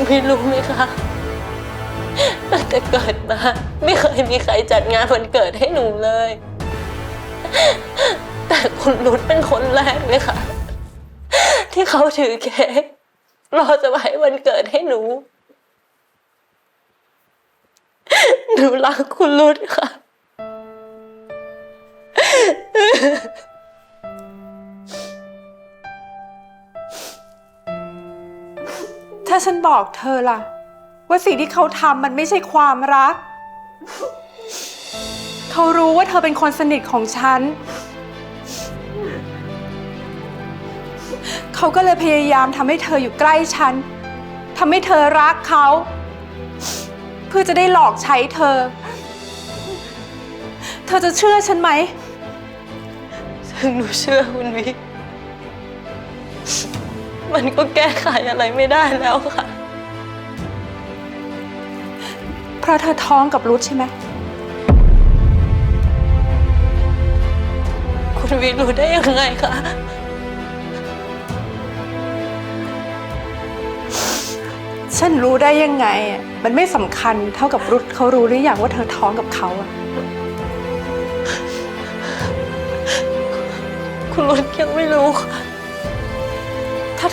คุณพี่รู้ไหมคะตั้งแต่เกิดมาไม่เคยมีใครจัดงานวันเกิดให้หนูเลย แต่คุณรุดเป็นคนแรกเลยค่ะ ที่เขาถือเค้กรอจะมาให้วันเกิดให้หนู หนูรักคุณรุดค่ะ ถ้าฉันบอกเธอล่ะ ว่าสิ่งที่เขาทำมันไม่ใช่ความรัก เขารู้ว่าเธอเป็นคนสนิทของฉัน เขาก็เลยพยายามทำให้เธออยู่ใกล้ฉันทำให้เธอรักเขา เพื่อจะได้หลอกใช้เธอ เธอจะเชื่อฉันไหม ถึงหนูเชื่อคุณวิ มันก็แก้ไขอะไรไม่ได้แล้วค่ะ เพราะเธอท้องกับรุธใช่ไหม คุณวิรู้ได้ยังไงคะ ฉันรู้ได้ยังไงอะมันไม่สำคัญเท่ากับรุธเขารู้หรือยังว่าเธอท้องกับเขาอะ คุณรุดยังไม่รู้ค่ะถ้า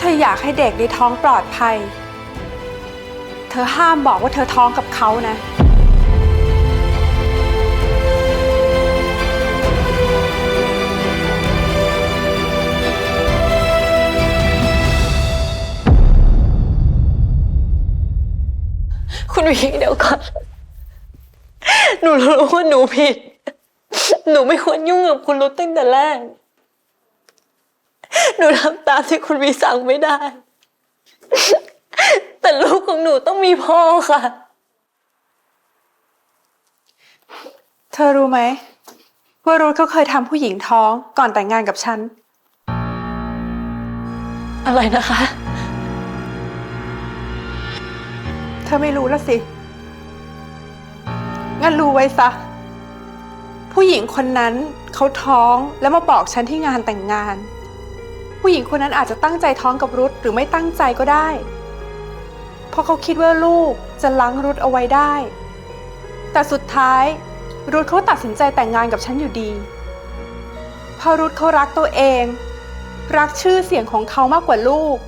เธออยากให้เด็กในท้องปลอดภัย เธอห้ามบอกว่าเธอท้องกับเขานะ คุณวิเดี๋ยวก่อน หนูรู้ว่าหนูผิด หนูไม่ควรยุ่งกับคุณรุดตั้งแต่แรก หนูทำตามที่คุณวิสั่งไม่ได้ แต่ลูกของหนูต้องมีพ่อค่ะ เธอรู้ไหมว่ารุธเขาเคยทำผู้หญิงท้องก่อนแต่งงานกับฉัน อะไรนะคะ เธอไม่รู้แล้วสิ งั้นรู้ไว้ซะ ผู้หญิงคนนั้นเขาท้องแล้วมาบอกฉันที่งานแต่งงาน ผู้หญิงคนนั้นอาจจะตั้งใจท้องกับรุธหรือไม่ตั้งใจก็ได้ เพราะเขาคิดว่าลูกจะล้างรุธเอาไว้ได้ แต่สุดท้ายรุธเขาตัดสินใจแต่งงานกับฉันอยู่ดีเพราะรุธเขารักตัวเอง รักชื่อเสียงของเขามากกว่าลูก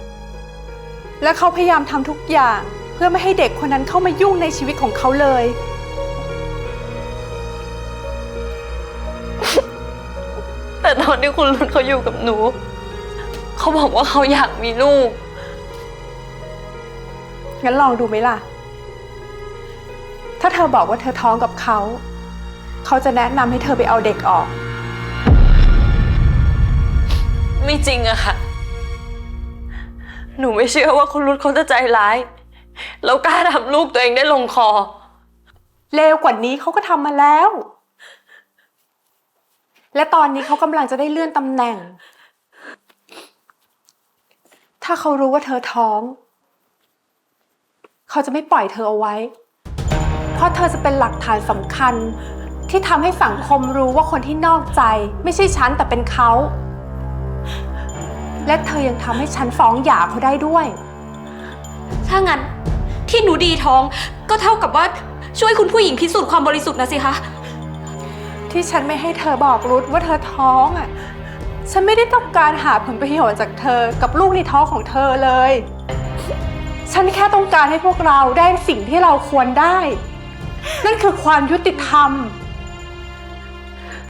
และเขาพยายามทำทุกอย่างเพื่อไม่ให้เด็กคนนั้นเข้ามายุ่งในชีวิตของเขาเลยแต่ตอนที่คุณรุดเขาอยู่กับหนู เขาบอกว่าเขาอยากมีลูก งั้นลองดูไหมล่ะ ถ้าเธอบอกว่าเธอท้องกับเขา เขาจะแนะนำให้เธอไปเอาเด็กออก ไม่จริงอะค่ะ หนูไม่เชื่อว่าคุณรุดเขาจะใจร้าย แล้วกล้าทำลูกตัวเองได้ลงคอ เลวกว่านี้เขาก็ทำมาแล้ว และตอนนี้เขากำลังจะได้เลื่อนตำแหน่ง ถ้าเขารู้ว่าเธอท้อง เขาจะไม่ปล่อยเธอเอาไว้ เพราะเธอจะเป็นหลักฐานสำคัญ ที่ทำให้สังคมรู้ว่าคนที่นอกใจ ไม่ใช่ฉันแต่เป็นเขา และเธอยังทำให้ฉันฟ้องหย่าเขาได้ด้วย ถ้างั้นที่หนูดีท้องก็เท่ากับว่าช่วยคุณผู้หญิงพิสูจน์ความบริสุทธิ์นะสิคะ ที่ฉันไม่ให้เธอบอกรุธว่าเธอท้องอะ ฉันไม่ได้ต้องการหาผลประโยชน์จากเธอ กับลูกในท้องของเธอเลย ฉันแค่ต้องการให้พวกเราได้สิ่งที่เราควรได้ นั่นคือความยุติธรรม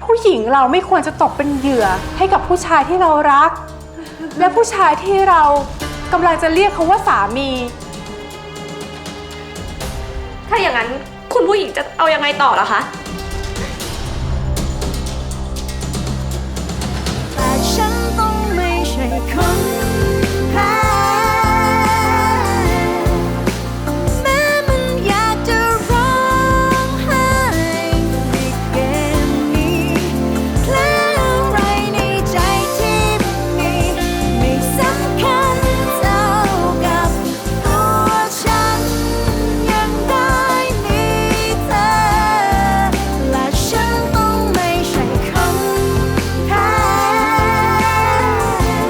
ผู้หญิงเราไม่ควรจะตกเป็นเหยื่อให้กับผู้ชายที่เรารัก และผู้ชายที่เรากำลังจะเรียกเขาว่าสามี ถ้าอย่างนั้นคุณผู้หญิงจะเอายังไงต่อล่ะคะ ม่ใช่คน